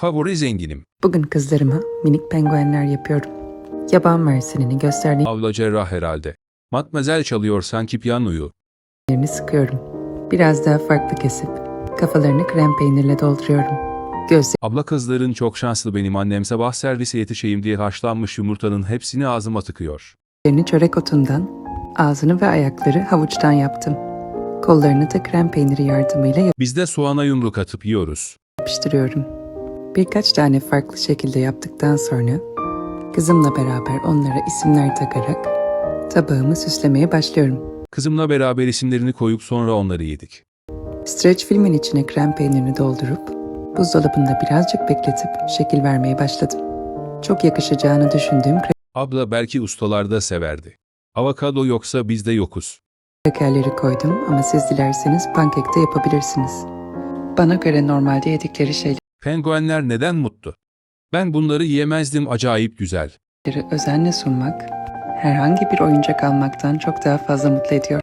Favori zenginim. Bugün kızlarıma minik penguenler yapıyorum. Yaban mersinini gösterdiğim Abla cerrah herhalde. Matmazel çalıyor sanki piyanoyu. yerini sıkıyorum. Biraz daha farklı kesip kafalarını krem peynirle dolduruyorum. Abla kızların çok şanslı benim annem sabah servise yetişeyim diye haşlanmış yumurtanın hepsini ağzıma tıkıyor. Gözlerini çörek otundan, ağzını ve ayakları havuçtan yaptım. Kollarını da krem peyniri yardımıyla Biz de soğana yumruk atıp yiyoruz. yapıştırıyorum. Birkaç tane farklı şekilde yaptıktan sonra kızımla beraber onlara isimler takarak tabağımı süslemeye başlıyorum. Kızımla beraber isimlerini koyup sonra onları yedik. Streç filmin içine krem peynirini doldurup buzdolabında birazcık bekletip şekil vermeye başladım. Çok yakışacağını düşündüğüm Abla belki ustalar da severdi. Avokado yoksa biz de yokuz. krakerleri koydum ama siz dilerseniz pankek de yapabilirsiniz. Bana göre normalde yedikleri şeyleri Penguenler neden mutlu? Ben bunları yiyemezdim acayip güzel. özenle sunmak, herhangi bir oyuncak almaktan çok daha fazla mutlu ediyor.